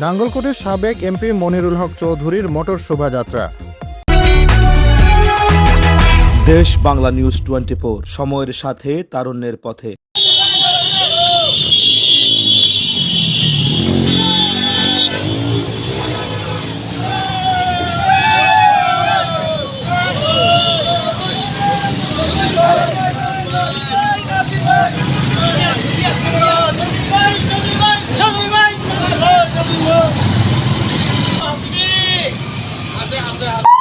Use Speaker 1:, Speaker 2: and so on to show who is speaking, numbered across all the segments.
Speaker 1: নাঙ্গলকোটের সাবেক এমপি মনিরুল হক চৌধুরীর মোটর শোভাযাত্রা।
Speaker 2: দেশ বাংলা নিউজ টোয়েন্টি সময়ের সাথে, তারুণ্যের পথে।
Speaker 1: আছে আছে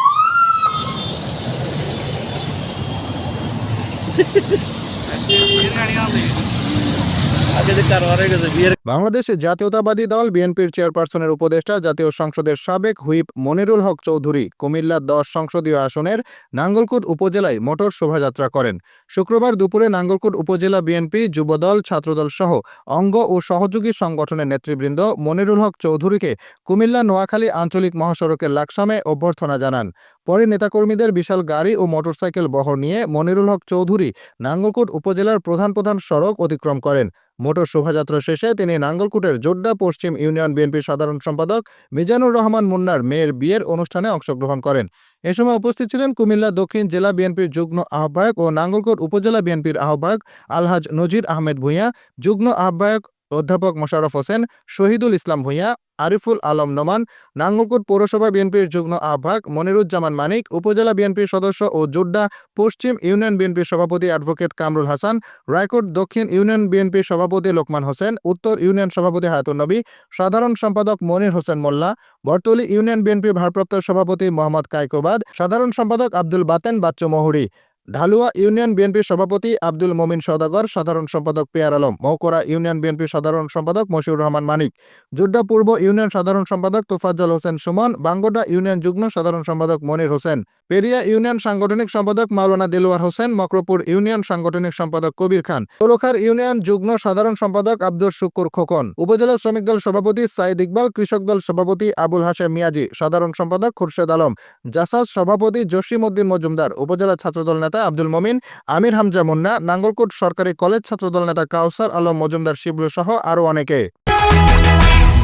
Speaker 1: বাংলাদেশ জাতীয়তাবাদী দল বিএনপির চেয়ারপারসনের উপদেষ্টা, জাতীয় সংসদের সাবেক হুইপ মনিরুল হক চৌধুরী কুমিল্লা দশ সংসদীয় আসনের নাঙ্গলকোট উপজেলায় মোটর শোভাযাত্রা করেন। শুক্রবার দুপুরে নাঙ্গলকোট উপজেলা বিএনপি, যুবদল, ছাত্রদল সহ অঙ্গ ও সহযোগী সংগঠনের নেতৃবৃন্দ মনিরুল হক চৌধুরীকে কুমিল্লা নোয়াখালী আঞ্চলিক মহাসড়কের লাকসামে অভ্যর্থনা জানান। পরে নেতাকর্মীদের বিশাল গাড়ি ও মোটরসাইকেল বহর নিয়ে মনিরুল হক চৌধুরী নাঙ্গলকোট উপজেলার প্রধান প্রধান সড়ক অতিক্রম করেন। মোটর শোভাযাত্রা শেষে তিনি নাঙ্গলকুটের জোড্ডা পশ্চিম ইউনিয়ন বিএনপির সাধারণ সম্পাদক মিজানুর রহমান মুন্নার মেয়ের বিয়ের অনুষ্ঠানে অংশগ্রহণ করেন। এ সময় উপস্থিত ছিলেন কুমিল্লা দক্ষিণ জেলা বিএনপির যুগ্ম আহ্বায়ক ও নাঙ্গলকোট উপজেলা বিএনপির আহ্বায়ক আলহাজ নজির আহমেদ ভূঁইয়া, যুগ্ম আহ্বায়ক অধ্যাপক মোশাররফ হোসেন, শহীদুল ইসলাম ভূঁইয়া আরিফুল আলম নোমান, নাঙ্গলকোট পৌরসভা বিএনপির যুগ্ম আহ্বায়ক মনিরুজ্জামান মানিক, উপজেলা বিএনপির সদস্য ও জোড্ডা পশ্চিম ইউনিয়ন বিএনপির সভাপতি অ্যাডভোকেট কামরুল হাসান, রায়কোট দক্ষিণ ইউনিয়ন বিএনপির সভাপতি লোকমান হোসেন, উত্তর ইউনিয়ন সভাপতি হায়াতুন নবী, সাধারণ সম্পাদক মনির হোসেন মোল্লা বরতলী ইউনিয়ন বিএনপির ভারপ্রাপ্ত সভাপতি মোহাম্মদ কায়কোবাদ সাধারণ সম্পাদক আব্দুল বাতেন বাচ্চু মহুরি। ঢালুয়া ইউনিয়ন বিএনপির সভাপতি আব্দুল মমিন সদাগর সাধারণ সম্পাদক পেয়ার আলম, মৌকরা ইউনিয়ন বিএনপির সাধারণ সম্পাদক মশিউর রহমান মানিক জুড্ডা পূর্ব ইউনিয়ন সাধারণ সম্পাদক তোফাজ্জল হোসেন সুমন বাঙ্গোডা ইউনিয়ন যুগ্ম সাধারণ সম্পাদক মনির হোসেন, পেরিয়া ইউনিয়ন সাংগঠনিক সম্পাদক মাওলানা দেলোয়ার হোসেন, মকরপুর ইউনিয়ন সাংগঠনিক সম্পাদক কবির খান তোলখার ইউনিয়ন যুগ্ম সাধারণ সম্পাদক আব্দুল শুকুর খোকন, উপজেলা শ্রমিক দল সভাপতি সাইদ ইকবাল, কৃষক দল সভাপতি আবুল হাশেম মিয়াজি, সাধারণ সম্পাদক খুরশেদ আলম, জাসাস সভাপতি জসিম উদ্দিন মজুমদার, উপজেলা ছাত্রদল নেতা আব্দুল মমিন, আমির হামজা মুন্না, নাঙ্গলকোট সরকারি কলেজ ছাত্রদল নেতা কাউসার আলম, মজুমদার শিবলু সহ আরও অনেকে।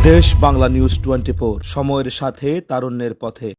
Speaker 2: দেশ বাংলা নিউজ টোয়েন্টি সময়ের সাথে, তারুণ্যের পথে।